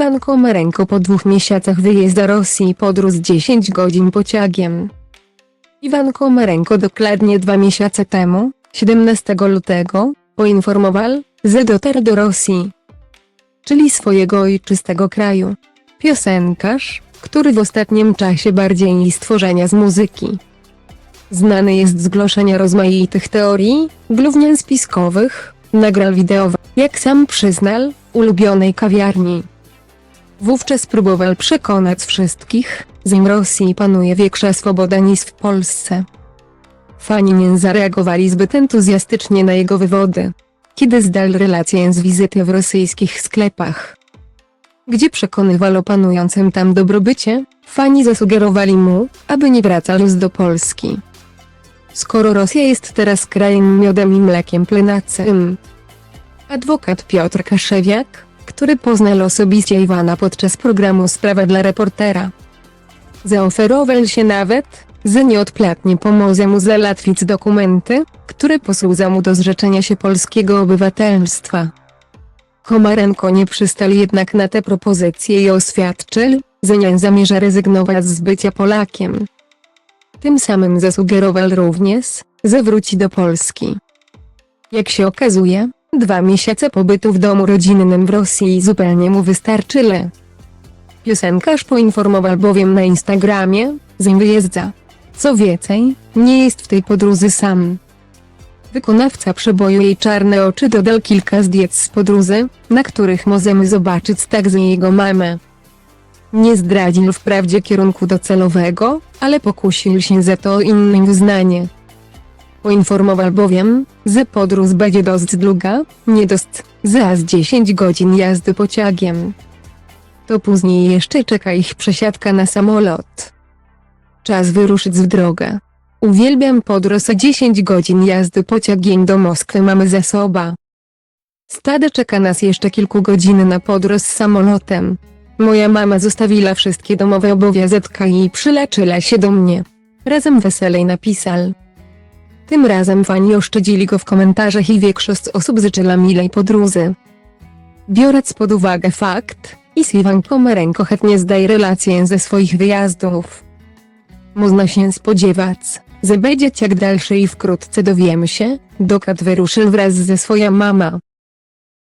Iwan Komarenko po dwóch miesiącach wyjazd do Rosji podróż 10 godzin pociągiem. Iwan Komarenko dokładnie dwa miesiące temu, 17 lutego, poinformował, że dotarł do Rosji, czyli swojego ojczystego kraju. Piosenkarz, który w ostatnim czasie bardziej stworzenia z muzyki. Znany jest z głoszenia rozmaitych teorii, głównie spiskowych, nagrał wideo, jak sam przyznał, ulubionej kawiarni. Wówczas próbował przekonać wszystkich, że w Rosji panuje większa swoboda niż w Polsce. Fani nie zareagowali zbyt entuzjastycznie na jego wywody, kiedy zdał relację z wizyty w rosyjskich sklepach. Gdzie przekonywał o panującym tam dobrobycie, fani zasugerowali mu, aby nie wracał już do Polski. Skoro Rosja jest teraz krajem miodem i mlekiem płynącym. Adwokat Piotr Kaszewiak, który poznał osobiście Iwana podczas programu Sprawa dla reportera. Zaoferował się nawet, że nieodpłatnie pomoże mu załatwić dokumenty, które posłużą mu do zrzeczenia się polskiego obywatelstwa. Komarenko nie przystał jednak na te propozycje i oświadczył, że nie zamierza rezygnować z bycia Polakiem. Tym samym zasugerował również, że wróci do Polski. Jak się okazuje, dwa miesiące pobytu w domu rodzinnym w Rosji zupełnie mu wystarczyły. Piosenkarz poinformował bowiem na Instagramie, że wyjeżdża. Co więcej, nie jest w tej podróży sam. Wykonawca przeboju jej czarne oczy dodał kilka zdjęć z podróży, na których możemy zobaczyć także jego mamę. Nie zdradził wprawdzie kierunku docelowego, ale pokusił się za to o inne uznanie. Poinformował bowiem, że podróż będzie dość długa, nie dość, za z 10 godzin jazdy pociągiem. To później jeszcze czeka ich przesiadka na samolot. Czas wyruszyć w drogę. Uwielbiam podróż a 10 godzin jazdy pociągiem do Moskwy mamy za sobą. Stade czeka nas jeszcze kilku godzin na podróż samolotem. Moja mama zostawiła wszystkie domowe obowiązki i przyleczyła się do mnie. Razem weselej napisał. Tym razem fani oszczędzili go w komentarzach i większość osób życzyła milej podróży. Biorąc pod uwagę fakt, iż Iwan Komarenko chętnie zdaje relacje ze swoich wyjazdów. Można się spodziewać, że będzie ciak dalszy i wkrótce dowiemy się, dokąd wyruszył wraz ze swoją mama.